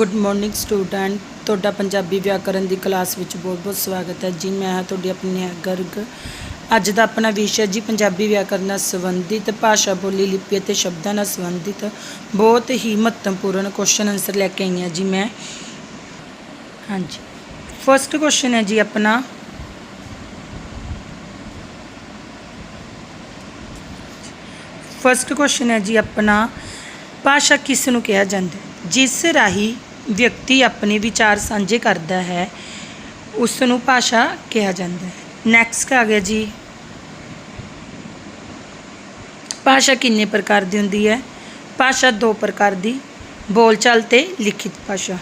Good morning student, ਤੁਹਾਡਾ ਪੰਜਾਬੀ ਵਿਆਕਰਨ ਦੀ class ਵਿੱਚ ਬਹੁਤ-ਬਹੁਤ ਸਵਾਗਤ ਹੈ। ਜੀ, ਮੈਂ ਹਾਂ ਤੁਹਾਡੀ ਆਪਣੀ ਗਰਗ। ਅੱਜ ਦਾ ਆਪਣਾ ਵਿਸ਼ਾ ਜੀ, ਪੰਜਾਬੀ ਵਿਆਕਰਨ ਨਾਲ ਸੰਬੰਧਿਤ, ਭਾਸ਼ਾ, ਬੋਲੀ, ਲਿਪੀ ਅਤੇ ਸ਼ਬਦਾਂ ਨਾਲ ਸੰਬੰਧਿਤ ਬਹੁਤ ਹੀ ਮਹੱਤਵਪੂਰਨ ਕੁਐਸਚਨ ਆਨਸਰ ਲੈ ਕੇ ਆਈ ਹਾਂ ਜੀ ਮੈਂ। ਹਾਂਜੀ। ਫਰਸਟ ਕੁਐਸਚਨ ਹੈ ਜੀ ਆਪਣਾ। ਫਰਸਟ ਕੁਐਸਚਨ ਹੈ ਜੀ ਆਪਣਾ, ਭਾਸ਼ਾ ਕਿਸ ਨੂੰ ਕਿਹਾ ਜਾਂਦਾ ਜਿਸ ਰਾਹੀਂ ਵਿਅਕਤੀ ਆਪਣੇ ਵਿਚਾਰ ਸਾਂਝੇ ਕਰਦਾ ਹੈ ਉਸ ਨੂੰ ਭਾਸ਼ਾ ਕਿਹਾ ਜਾਂਦਾ ਹੈ। ਨੈਕਸਟ ਆ ਗਿਆ ਜੀ। ਭਾਸ਼ਾ ਕਿੰਨੇ ਪ੍ਰਕਾਰ ਦੀ ਹੁੰਦੀ ਹੈ? ਭਾਸ਼ਾ ਦੋ ਪ੍ਰਕਾਰ ਦੀ, ਬੋਲਚਾਲ ਤੇ ਲਿਖਿਤ ਭਾਸ਼ਾ।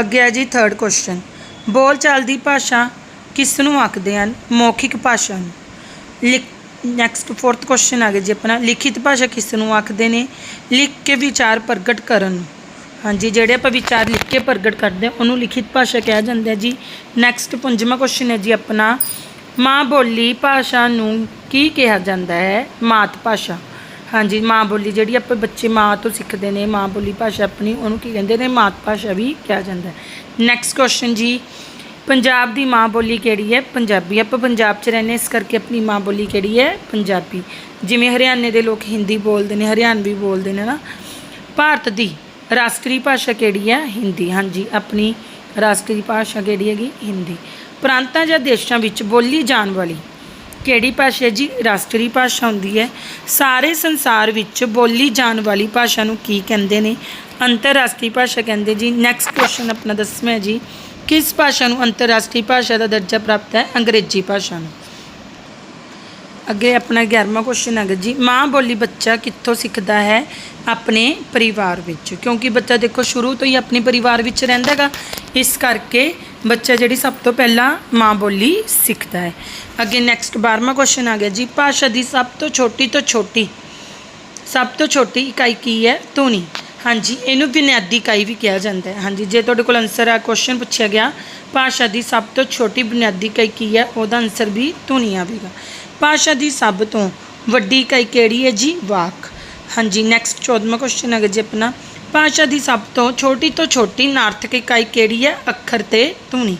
ਅੱਗੇ ਆ ਜੀ ਥਰਡ ਕੁਐਸਚਨ ਬੋਲਚਾਲ ਦੀ ਭਾਸ਼ਾ ਕਿਸ ਨੂੰ ਆਖਦੇ ਹਨ? ਮੌਖਿਕ ਭਾਸ਼ਾ ਨੂੰ। ਲਿਖ ਨੈਕਸਟ ਫੋਰਥ ਕੁਐਸਚਨ ਆ ਗਿਆ ਜੀ ਆਪਣਾ। ਲਿਖਿਤ ਭਾਸ਼ਾ ਕਿਸ ਨੂੰ ਆਖਦੇ ਨੇ? ਲਿਖ ਕੇ ਵਿਚਾਰ ਪ੍ਰਗਟ ਕਰਨ ਹਾਂਜੀ, ਜਿਹੜੇ ਆਪਾਂ ਵਿਚਾਰ ਲਿਖ ਕੇ ਪ੍ਰਗਟ ਕਰਦੇ ਹਾਂ, ਉਹਨੂੰ ਲਿਖਿਤ ਭਾਸ਼ਾ ਕਿਹਾ ਜਾਂਦਾ ਜੀ। ਨੈਕਸਟ ਪੰਜਵਾਂ ਕੁਐਸਚਨ ਹੈ ਜੀ ਆਪਣਾ। ਮਾਂ ਬੋਲੀ ਭਾਸ਼ਾ ਨੂੰ ਕੀ ਕਿਹਾ ਜਾਂਦਾ ਹੈ? ਮਾਤ ਭਾਸ਼ਾ। ਹਾਂਜੀ, ਮਾਂ ਬੋਲੀ ਜਿਹੜੀ ਆਪਾਂ ਬੱਚੇ ਮਾਂ ਤੋਂ ਸਿੱਖਦੇ ਨੇ, ਮਾਂ ਬੋਲੀ ਭਾਸ਼ਾ ਆਪਣੀ, ਉਹਨੂੰ ਕੀ ਕਹਿੰਦੇ ਨੇ? ਮਾਤ ਭਾਸ਼ਾ ਵੀ ਕਿਹਾ ਜਾਂਦਾ ਹੈ। ਨੈਕਸਟ ਕੁਐਸਚਨ ਜੀ। ਪੰਜਾਬ ਦੀ ਮਾਂ ਬੋਲੀ ਕਿਹੜੀ ਹੈ? ਪੰਜਾਬੀ। ਆਪਾਂ ਪੰਜਾਬ 'ਚ ਰਹਿੰਦੇ ਇਸ ਕਰਕੇ ਆਪਣੀ ਮਾਂ ਬੋਲੀ ਕਿਹੜੀ ਹੈ? ਪੰਜਾਬੀ। ਜਿਵੇਂ ਹਰਿਆਣੇ ਦੇ ਲੋਕ ਹਿੰਦੀ ਬੋਲਦੇ ਨੇ, ਹਰਿਆਣਵੀ ਬੋਲਦੇ ਨੇ ਨਾ। ਭਾਰਤ ਦੀ ਰਾਸ਼ਟਰੀ ਭਾਸ਼ਾ ਕਿਹੜੀ ਹੈ? ਹਿੰਦੀ। ਹਾਂਜੀ, ਆਪਣੀ ਰਾਸ਼ਟਰੀ ਭਾਸ਼ਾ ਕਿਹੜੀ ਹੈਗੀ? ਹਿੰਦੀ। ਪ੍ਰਾਂਤਾਂ ਜਾਂ ਦੇਸ਼ਾਂ ਵਿੱਚ ਬੋਲੀ ਜਾਣ ਵਾਲੀ ਕਿਹੜੀ ਭਾਸ਼ਾ ਹੈ ਜੀ? ਰਾਸ਼ਟਰੀ ਭਾਸ਼ਾ ਹੁੰਦੀ ਹੈ। ਸਾਰੇ ਸੰਸਾਰ ਵਿੱਚ ਬੋਲੀ ਜਾਣ ਵਾਲੀ ਭਾਸ਼ਾ ਨੂੰ ਕੀ ਕਹਿੰਦੇ ਨੇ? ਅੰਤਰਰਾਸ਼ਟਰੀ ਭਾਸ਼ਾ ਕਹਿੰਦੇ ਜੀ। ਨੈਕਸਟ ਕੁਐਸਚਨ ਆਪਣਾ ਦਸਵਾਂ ਹੈ ਜੀ। ਕਿਸ ਭਾਸ਼ਾ ਨੂੰ ਅੰਤਰਰਾਸ਼ਟਰੀ ਭਾਸ਼ਾ ਦਾ ਦਰਜਾ ਪ੍ਰਾਪਤ ਹੈ? ਅੰਗਰੇਜ਼ੀ ਭਾਸ਼ਾ ਨੂੰ। ਅੱਗੇ ਆਪਣਾ 11ਵਾਂ ਕੁਐਸਚਨ ਹੈਗਾ ਜੀ, ਮਾਂ ਬੋਲੀ ਬੱਚਾ ਕਿੱਥੋਂ ਸਿੱਖਦਾ ਹੈ? ਆਪਣੇ ਪਰਿਵਾਰ ਵਿੱਚ। ਕਿਉਂਕਿ ਬੱਚਾ ਦੇਖੋ, ਸ਼ੁਰੂ ਤੋਂ ਹੀ ਆਪਣੇ ਪਰਿਵਾਰ ਵਿੱਚ ਰਹਿੰਦਾ ਹੈਗਾ। ਇਸ ਕਰਕੇ ਬੱਚਾ ਜਿਹੜੀ ਸਭ ਤੋਂ ਪਹਿਲਾਂ ਮਾਂ ਬੋਲੀ ਸਿੱਖਦਾ ਹੈ। ਅੱਗੇ ਨੈਕਸਟ 12ਵਾਂ ਕੁਐਸਚਨ ਆ ਗਿਆ ਜੀ, ਭਾਸ਼ਾ ਦੀ ਸਭ ਤੋਂ ਛੋਟੀ ਤੋਂ ਛੋਟੀ। ਸਭ ਤੋਂ ਛੋਟੀ ਇਕਾਈ ਕੀ ਹੈ? ਧੁਨੀ। ਹਾਂਜੀ, ਇਹਨੂੰ ਬੁਨਿਆਦੀ ਇਕਾਈ ਵੀ ਕਿਹਾ ਜਾਂਦਾ ਹੈ। ਹਾਂਜੀ, ਜੇ ਤੁਹਾਡੇ ਕੋਲ ਆਨਸਰ ਆ ਕੁਐਸਚਨ ਪੁੱਛਿਆ ਗਿਆ, ਭਾਸ਼ਾ ਦੀ ਸਭ ਤੋਂ ਛੋਟੀ ਬੁਨਿਆਦੀ ਇਕਾਈ ਕੀ ਹੈ? ਉਹਦਾ ਆਨਸਰ ਵੀ ਧੁਨੀ ਆਵੇਗਾ ਭਾਸ਼ਾ ਦੀ ਸਭ ਤੋਂ ਵੱਡੀ ਇਕਾਈ ਕਿਹੜੀ ਹੈ ਜੀ? ਵਾਕ। ਹਾਂਜੀ ਨੈਕਸਟ 14ਵਾਂ ਕੁਐਸਚਨ ਹੈਗਾ ਜੀ ਆਪਣਾ। ਭਾਸ਼ਾ ਦੀ ਸਭ ਤੋਂ ਛੋਟੀ ਤੋਂ ਛੋਟੀ ਨਾਰਥਕ ਇਕਾਈ ਕਿਹੜੀ ਹੈ? ਅੱਖਰ ਤੇ ਧੁਨੀ।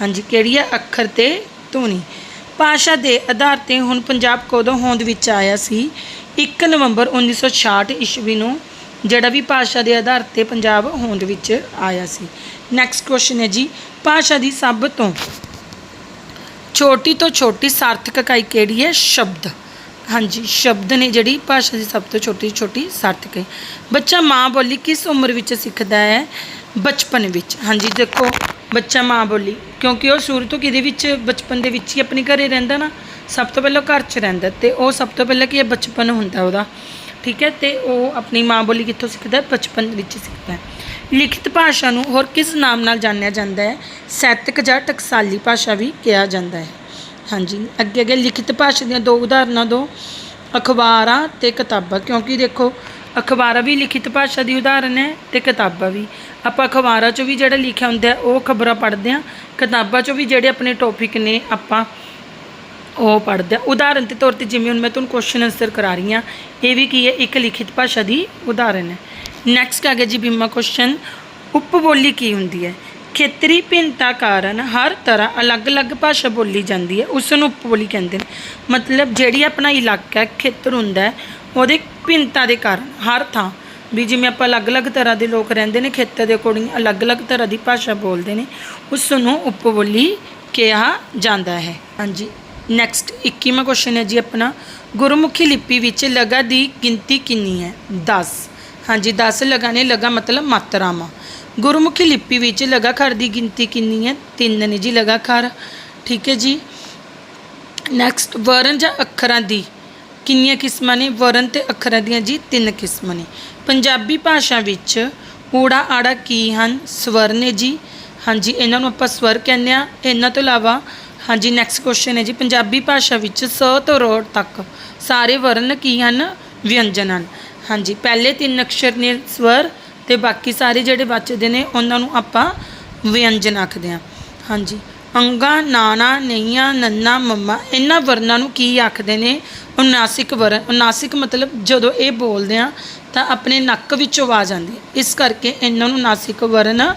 ਹਾਂਜੀ, ਕਿਹੜੀ ਹੈ? ਅੱਖਰ ਤੇ ਧੁਨੀ। ਭਾਸ਼ਾ ਦੇ ਆਧਾਰ ਤੇ ਹੁਣ ਪੰਜਾਬ ਕਦੋਂ ਹੋਂਦ ਵਿੱਚ ਆਇਆ ਸੀ? 1 ਨਵੰਬਰ 1966 ਈਸਵੀ ਨੂੰ, ਜਿਹੜਾ ਵੀ ਭਾਸ਼ਾ ਦੇ ਆਧਾਰ ਤੇ ਪੰਜਾਬ ਹੋਂਦ ਵਿੱਚ ਆਇਆ ਸੀ। ਨੈਕਸਟ ਕੁਐਸਚਨ ਹੈ ਜੀ ਭਾਸ਼ਾ ਦੀ ਸਭ ਤੋਂ ਛੋਟੀ ਤੋਂ ਛੋਟੀ ਸਾਰਥਕ ਇਕਾਈ ਕਿਹੜੀ ਹੈ? ਸ਼ਬਦ। ਹਾਂਜੀ, ਸ਼ਬਦ ਨੇ ਜਿਹੜੀ ਭਾਸ਼ਾ ਦੀ ਸਭ ਤੋਂ ਛੋਟੀ ਛੋਟੀ ਸਾਰਥਕ ਹੈ। ਬੱਚਾ ਮਾਂ ਬੋਲੀ ਕਿਸ ਉਮਰ ਵਿੱਚ ਸਿੱਖਦਾ ਹੈ? ਬਚਪਨ ਵਿੱਚ। ਹਾਂਜੀ, ਦੇਖੋ, ਬੱਚਾ ਮਾਂ ਬੋਲੀ। ਕਿਉਂਕਿ ਉਹ ਸ਼ੁਰੂ ਤੋਂ ਕਿਹਦੇ ਵਿੱਚ, ਬਚਪਨ ਦੇ ਵਿੱਚ ਹੀ ਆਪਣੇ ਘਰੇ ਰਹਿੰਦਾ ਨਾ? ਸਭ ਤੋਂ ਪਹਿਲਾਂ ਘਰ 'ਚ ਰਹਿੰਦਾ ਤੇ ਉਹ ਸਭ ਤੋਂ ਪਹਿਲਾਂ ਕੀ ਹੈ? ਬਚਪਨ ਹੁੰਦਾ ਉਹਦਾ। ਠੀਕ ਹੈ, ਤੇ ਉਹ ਆਪਣੀ ਮਾਂ ਬੋਲੀ ਕਿੱਥੋਂ ਸਿੱਖਦਾ ਬਚਪਨ ਵਿੱਚ ਸਿੱਖਦਾ ਲਿਖਿਤ ਭਾਸ਼ਾ ਨੂੰ ਹੋਰ ਕਿਸ ਨਾਮ ਨਾਲ ਜਾਣਿਆ ਜਾਂਦਾ ਹੈ? ਸਾਹਿਤਕ ਜਾਂ ਟਕਸਾਲੀ ਭਾਸ਼ਾ ਵੀ ਕਿਹਾ ਜਾਂਦਾ ਹੈ। ਹਾਂਜੀ, ਅੱਗੇ ਅੱਗੇ ਲਿਖਿਤ ਭਾਸ਼ਾ ਦੀਆਂ ਦੋ ਉਦਾਹਰਨਾਂ ਦੋ ਅਖਬਾਰਾਂ ਤੇ ਕਿਤਾਬਾਂ, ਕਿਉਂਕਿ ਦੇਖੋ, ਅਖਬਾਰਾਂ ਵੀ ਲਿਖਿਤ ਭਾਸ਼ਾ ਦੀ ਉਦਾਹਰਨ ਹੈ ਤੇ ਕਿਤਾਬਾਂ ਵੀ। ਆਪਾਂ ਅਖਬਾਰਾਂ 'ਚੋਂ ਵੀ ਜਿਹੜਾ ਲਿਖਿਆ ਹੁੰਦਾ ਉਹ ਖਬਰਾਂ ਪੜ੍ਹਦੇ ਹਾਂ। ਕਿਤਾਬਾਂ 'ਚੋਂ ਵੀ ਜਿਹੜੇ ਆਪਣੇ ਟੌਪਿਕ ਨੇ, ਆਪਾਂ ਉਹ ਪੜ੍ਹਦੇ ਹਾਂ। ਉਦਾਹਰਨ ਦੇ ਤੌਰ ਤੇ ਜਿਵੇਂ ਹੁਣ ਮੈਂ ਤੁਹਾਨੂੰ ਕੁਐਸਚਨ ਆਨਸਰ ਕਰਾ ਰਹੀ ਹਾਂ, ਇਹ ਵੀ ਕੀ ਹੈ? ਇੱਕ ਲਿਖਿਤ ਭਾਸ਼ਾ ਦੀ ਉਦਾਹਰਨ ਹੈ। ਨੈਕਸਟ ਆ ਗਿਆ ਜੀ ਬੀਮਾ ਕੁਐਸਚਨ ਉਪਬੋਲੀ ਕੀ ਹੁੰਦੀ ਹੈ? ਖੇਤਰੀ ਭਿੰਨਤਾ ਕਾਰਨ ਹਰ ਤਰ੍ਹਾਂ ਅਲੱਗ-ਅਲੱਗ ਭਾਸ਼ਾ ਬੋਲੀ ਜਾਂਦੀ ਹੈ। ਉਸ ਨੂੰ ਉਪਬੋਲੀ ਕਹਿੰਦੇ ਨੇ। ਮਤਲਬ ਜਿਹੜੀ ਆਪਣਾ ਇਲਾਕਾ ਖੇਤਰ ਹੁੰਦਾ ਹੈ, ਉਹਦੇ ਭਿੰਨਤਾ ਦੇ ਕਾਰਨ ਹਰ ਥਾਂ ਵੀ ਜਿਵੇਂ ਆਪਾਂ ਅਲੱਗ-ਅਲੱਗ ਤਰ੍ਹਾਂ ਦੇ ਲੋਕ ਰਹਿੰਦੇ ਨੇ, ਖੇਤਰ ਦੇ ਅਕੋਰਡਿੰਗ ਅਲੱਗ-ਅਲੱਗ ਤਰ੍ਹਾਂ ਦੀ ਭਾਸ਼ਾ ਬੋਲਦੇ ਨੇ ਉਸ ਨੂੰ ਉਪਬੋਲੀ ਕਿਹਾ ਜਾਂਦਾ ਹੈ। ਹਾਂਜੀ। ਨੈਕਸਟ 21ਵਾਂ ਕੁਐਸਚਨ ਹੈ ਜੀ ਆਪਣਾ। ਗੁਰਮੁਖੀ ਲਿਪੀ ਵਿੱਚ ਲਗਾ ਦੀ ਗਿਣਤੀ ਕਿੰਨੀ ਹੈ? 10 ਹਾਂਜੀ 10 ਲਗਾ ਨੇ, ਲਗਾ ਮਤਲਬ ਮਾਤਰਾਵਾਂ। ਗੁਰਮੁਖੀ ਲਿਪੀ ਵਿੱਚ ਲਗਾਖਰ ਦੀ ਗਿਣਤੀ ਕਿੰਨੀ ਹੈ? ਤਿੰਨ ਨੇ ਜੀ ਲਗਾਖਰ ਠੀਕ ਹੈ ਜੀ। ਨੈਕਸਟ ਵਰਨ ਜਾਂ ਅੱਖਰਾਂ ਦੀ ਕਿੰਨੀਆਂ ਕਿਸਮਾਂ ਨੇ? ਵਰਨ ਤੇ ਅੱਖਰਾਂ ਦੀਆਂ ਜੀ ਤਿੰਨ ਕਿਸਮਾਂ ਨੇ। ਪੰਜਾਬੀ ਭਾਸ਼ਾ ਵਿੱਚ ਊੜਾ ਆੜਾ ਕੀ ਹਨ? ਸਵਰ ਨੇ ਜੀ। ਹਾਂਜੀ, ਇਹਨਾਂ ਨੂੰ ਆਪਾਂ ਸਵਰ ਕਹਿੰਦੇ ਆ ਇਹਨਾਂ ਤੋਂ ਇਲਾਵਾ, ਹਾਂਜੀ ਨੈਕਸਟ ਕੁਐਸਚਨ ਹੈ ਜੀ। ਪੰਜਾਬੀ ਭਾਸ਼ਾ ਵਿੱਚ ਸ ਤੋਂ ਰੋੜ ਤੱਕ ਸਾਰੇ ਵਰਨ ਕੀ ਹਨ? ਵਿਅੰਜਨ ਹਨ। ਹਾਂਜੀ, ਪਹਿਲੇ ਤਿੰਨ ਅਕਸ਼ਰ ਨੇ ਸਵਰ ਤੇ ਬਾਕੀ ਸਾਰੇ ਜਿਹੜੇ ਬਚਦੇ ਨੇ, ਉਹਨਾਂ ਨੂੰ ਆਪਾਂ ਵਿਅੰਜਨ ਆਖਦੇ ਹਾਂ। ਹਾਂਜੀ, ਅੰਗਾ ਨਾਨਾ ਨਈਆਂ ਨੰਨਾ, ਮੰਮਾ, ਇਹਨਾਂ ਵਰਨਾਂ ਨੂੰ ਕੀ ਆਖਦੇ ਨੇ? ਉਨਾਸਿਕ ਵਰਨ ਉਨਾਸਿਕ ਮਤਲਬ ਜਦੋਂ ਇਹ ਬੋਲਦੇ ਆ ਤਾਂ ਆਪਣੇ ਨੱਕ ਵਿੱਚੋਂ ਆਵਾਜ਼ ਆਉਂਦੀ ਇਸ ਕਰਕੇ ਇਹਨਾਂ ਨੂੰ ਨਾਸਿਕ ਵਰਨ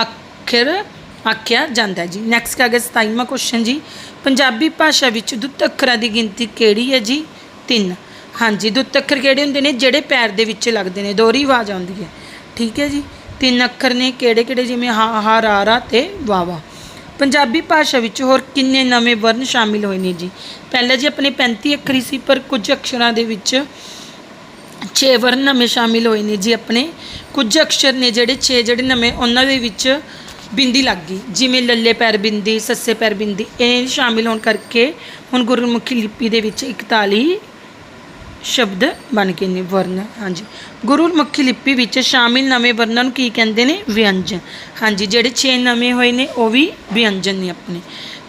ਅੱਖਰ ਆਖਿਆ ਜਾਂਦਾ ਜੀ। ਨੈਕਸਟ ਆ ਗਿਆ 27ਵਾਂ ਕੁਐਸਚਨ ਜੀ। ਪੰਜਾਬੀ ਭਾਸ਼ਾ ਵਿੱਚ ਦੁੱਤ ਅੱਖਰਾਂ ਦੀ ਗਿਣਤੀ ਕਿਹੜੀ ਹੈ ਜੀ? ਤਿੰਨ। ਹਾਂਜੀ ਦੁੱਤ ਅੱਖਰ ਕਿਹੜੇ ਹੁੰਦੇ ਨੇ? ਜਿਹੜੇ ਪੈਰ ਦੇ ਵਿੱਚ ਲੱਗਦੇ ਨੇ। ਦੋਹਰੀ ਆਵਾਜ਼ ਆਉਂਦੀ ਹੈ। ਠੀਕ ਹੈ ਜੀ? ਤਿੰਨ ਅੱਖਰ ਨੇ। ਕਿਹੜੇ ਕਿਹੜੇ? ਜਿਵੇਂ ਹਾ ਹਾ, ਰਾ ਰਾ ਤੇ ਵਾ ਵਾ। ਪੰਜਾਬੀ ਭਾਸ਼ਾ ਵਿੱਚ ਹੋਰ ਕਿੰਨੇ ਨਵੇਂ ਵਰਨ ਸ਼ਾਮਿਲ ਹੋਏ ਨੇ ਜੀ? ਪਹਿਲਾਂ ਜੀ ਆਪਣੇ 35 ਅੱਖਰੀ ਸੀ, ਪਰ ਕੁਝ ਅਕਸ਼ਰਾਂ ਦੇ ਵਿੱਚ 6 ਵਰਨ ਨਵੇਂ ਸ਼ਾਮਿਲ ਹੋਏ ਨੇ ਜੀ ਆਪਣੇ। ਕੁਝ ਅਕਸ਼ਰ ਨੇ ਜਿਹੜੇ 6 ਜਿਹੜੇ ਨਵੇਂ, ਉਹਨਾਂ ਦੇ ਵਿੱਚ ਬਿੰਦੀ ਲੱਗ ਗਈ। ਜਿਵੇਂ ਲੱਲੇ ਪੈਰ ਬਿੰਦੀ, ਸੱਸੇ ਪੈਰ ਬਿੰਦੀ, ਇਹ ਸ਼ਾਮਿਲ ਹੋਣ ਕਰਕੇ ਹੁਣ ਗੁਰਮੁਖੀ ਲਿਪੀ ਦੇ ਵਿੱਚ 41 ਸ਼ਬਦ ਬਣ ਗਏ ਨੇ ਵਰਨ ਹਾਂਜੀ। ਗੁਰਮੁਖੀ ਲਿਪੀ ਵਿੱਚ ਸ਼ਾਮਿਲ ਨਵੇਂ ਵਰਨਾਂ ਨੂੰ ਕੀ ਕਹਿੰਦੇ ਨੇ? ਵਿਅੰਜਨ। ਹਾਂਜੀ, ਜਿਹੜੇ 6 ਨਵੇਂ ਹੋਏ ਨੇ, ਉਹ ਵੀ ਵਿਅੰਜਨ ਨੇ ਆਪਣੇ।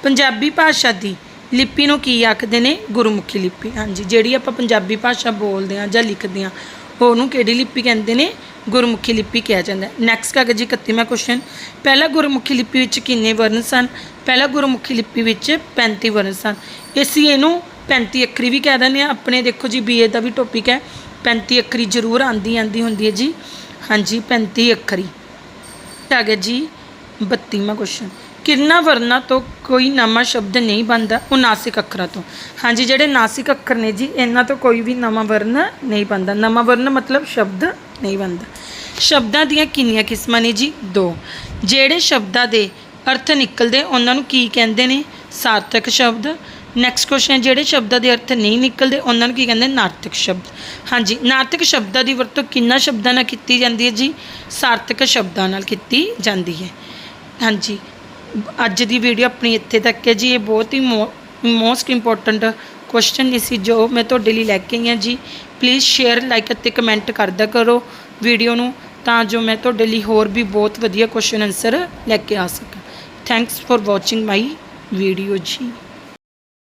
ਪੰਜਾਬੀ ਭਾਸ਼ਾ ਦੀ ਲਿਪੀ ਨੂੰ ਕੀ ਆਖਦੇ ਨੇ? ਗੁਰਮੁਖੀ ਲਿਪੀ। ਹਾਂਜੀ, ਜਿਹੜੀ ਆਪਾਂ ਪੰਜਾਬੀ ਭਾਸ਼ਾ ਬੋਲਦੇ ਹਾਂ ਜਾਂ ਲਿਖਦੇ ਹਾਂ, ਉਹਨੂੰ ਕਿਹੜੀ ਲਿਪੀ ਕਹਿੰਦੇ ਨੇ? ਗੁਰਮੁਖੀ ਲਿਪੀ ਕਿਹਾ ਜਾਂਦਾ ਨੈਕਸਟ ਕਾਗਜ਼ ਜੀ 31ਵਾਂ ਕੁਐਸਚਨ ਪਹਿਲਾ ਗੁਰਮੁਖੀ ਲਿਪੀ ਵਿੱਚ ਕਿੰਨੇ ਵਰਨ ਸਨ? ਪਹਿਲਾ ਗੁਰਮੁਖੀ ਲਿਪੀ ਵਿੱਚ 35 ਵਰਨ ਸਨ। ਅਸੀਂ ਇਹਨੂੰ 35 ਅੱਖਰੀ ਵੀ ਕਹਿ ਦਿੰਦੇ ਆ। ਆਪਣੇ ਦੇਖੋ ਜੀ ਬੀਏ ਦਾ ਵੀ ਟੌਪਿਕ ਹੈ। 35 ਅੱਖਰੀ ਜ਼ਰੂਰ ਆਂਦੀ ਆਂਦੀ ਹੁੰਦੀ ਹੈ ਜੀ। ਹਾਂਜੀ 35 ਅੱਖਰੀ। ਆ ਗਿਆ ਜੀ 32ਵਾਂ ਕੁਐਸਚਨ ਕਿੰਨਾ ਵਰਨਾ ਤੋਂ ਕੋਈ ਨਵਾਂ ਸ਼ਬਦ ਨਹੀਂ ਬਣਦਾ, ਉਹ ਨਾਸਿਕ ਅੱਖਰਾਂ ਤੋਂ। ਹਾਂਜੀ, ਜਿਹੜੇ ਨਾਸਿਕ ਅੱਖਰ ਨੇ ਜੀ, ਇਹਨਾਂ ਤੋਂ ਕੋਈ ਵੀ ਨਵਾਂ ਵਰਨ ਨਹੀਂ ਬਣਦਾ। ਨਵਾਂ ਵਰਨ ਮਤਲਬ ਸ਼ਬਦ ਨਹੀਂ ਬਣਦਾ। ਸ਼ਬਦਾਂ ਦੀਆਂ ਕਿੰਨੀਆਂ ਕਿਸਮਾਂ ਨੇ ਜੀ? ਦੋ। ਜਿਹੜੇ ਸ਼ਬਦਾਂ ਦੇ ਅਰਥ ਨਿਕਲਦੇ, ਉਹਨਾਂ ਨੂੰ ਕੀ ਕਹਿੰਦੇ ਨੇ? ਸਾਰਥਕ ਸ਼ਬਦ ਨੈਕਸਟ ਕੁਐਸਚਨ ਜਿਹੜੇ ਸ਼ਬਦਾਂ ਦੇ ਅਰਥ ਨਹੀਂ ਨਿਕਲਦੇ, ਉਹਨਾਂ ਨੂੰ ਕੀ ਕਹਿੰਦੇ? ਨਾਰਥਕ ਸ਼ਬਦ। ਹਾਂਜੀ, ਨਾਰਥਕ ਸ਼ਬਦਾਂ ਦੀ ਵਰਤੋਂ ਕਿੰਨਾ ਸ਼ਬਦਾਂ ਨਾਲ ਕੀਤੀ ਜਾਂਦੀ ਹੈ ਜੀ? ਸਾਰਥਕ ਸ਼ਬਦਾਂ ਨਾਲ ਕੀਤੀ ਜਾਂਦੀ ਹੈ। ਹਾਂਜੀ, ਅੱਜ ਦੀ ਵੀਡੀਓ ਆਪਣੀ ਇੱਥੇ ਤੱਕ ਹੈ ਜੀ। ਇਹ ਬਹੁਤ ਹੀ ਮੋਸਟ ਇੰਪੋਰਟੈਂਟ ਕੁਐਸਚਨ ਨਹੀਂ ਸੀ ਜੋ ਮੈਂ ਤੁਹਾਡੇ ਲਈ ਲੈ ਕੇ ਆਈ ਹਾਂ ਜੀ। ਪਲੀਜ਼ ਸ਼ੇਅਰ ਲਾਈਕ ਅਤੇ ਕਮੈਂਟ ਕਰਦਾ ਕਰੋ ਵੀਡੀਓ ਨੂੰ, ਤਾਂ ਜੋ ਮੈਂ ਤੁਹਾਡੇ ਲਈ ਹੋਰ ਵੀ ਬਹੁਤ ਵਧੀਆ ਕੁਐਸਚਨ ਆਨਸਰ ਲੈ ਕੇ ਆ ਸਕਾਂ। Thanks for watching my video ਜੀ।